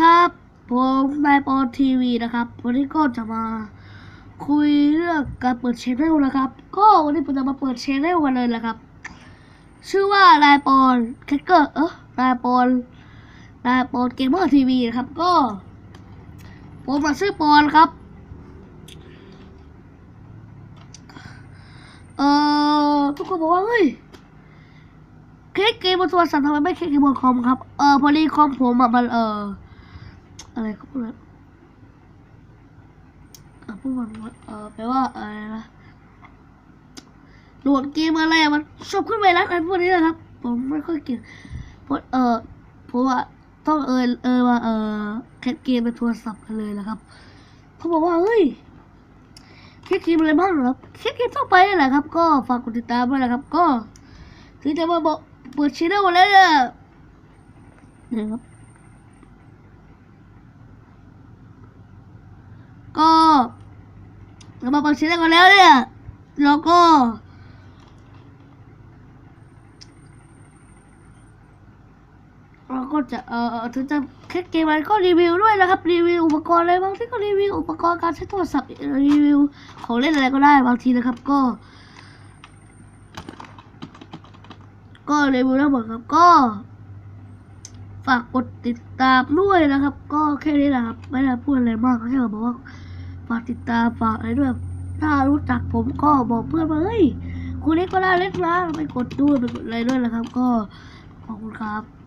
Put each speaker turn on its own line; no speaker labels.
ครับ ผมนายปอนทีวีนะครับ วันนี้ก็จะมาคุยเรื่องการเปิดชแนลนะครับ ก็วันนี้ผมจะมาเปิดชแนลกันเลยนะครับ ชื่อว่านายปอนแคคเกอร์เออนายปอนนายปอนเกมเมอร์ทีวีนะครับ ก็ ผมมาชื่อปอนครับ เอ่อทุกคนบอกว่าเฮ้ยเค้กเกมบนโทรศัพท์ทำไมไม่เค้กเกมบนคอมครับ เออพอดีคอมผมอะมันเออ อะไรเขาพูดอะไรออพูดมันว่าเออแปลว่าอะไรนะโหลดเกมอะไรมันชอบขึ้นไปแล้วอันพวกนี้นะครับ ผมไม่ค่อยเก่งเพราะเออผมว่าต้องเออเออว่าเออเค้กเกมเป็นโทรศัพท์กันเลยนะครับเขาบอกว่าเฮ้ยเค้กมอะไรบ้างครับเค้กมทั่วไปนี่แหละครับ ก็ฝากกดติดตามด้วยนะครับ ก็ถึงจะมาบอกเปิดชแนลแล้วเนี่ยนี่ครับ ก็ เรามาเปิดชแนลกันแล้วเนี่ยแล้วก็เราก็จะเอ่อถึงจะแค่เกมอะไรก็รีวิวด้วยนะครับ รีวิวอุปกรณ์อะไรบางทีก็รีวิวอุปกรณ์การใช้โทรศัพท์รีวิวของเล่นอะไรก็ได้บางทีนะครับ ก็ ก็รีวิวทั้งหมดครับก็ ฝากกดติดตามด้วยนะครับ ก็แค่นี้แหละครับไม่ได้พูดอะไรมากแค่บอกว่า ฝากติดตามฝากอะไรด้วย ถ้ารู้จักผมก็บอกเพื่อนว่าเฮ้ยคนนี้ก็น่าเล็กนะไปกดดูไปกดอะไรด้วยนะครับ ก็ขอบคุณครับ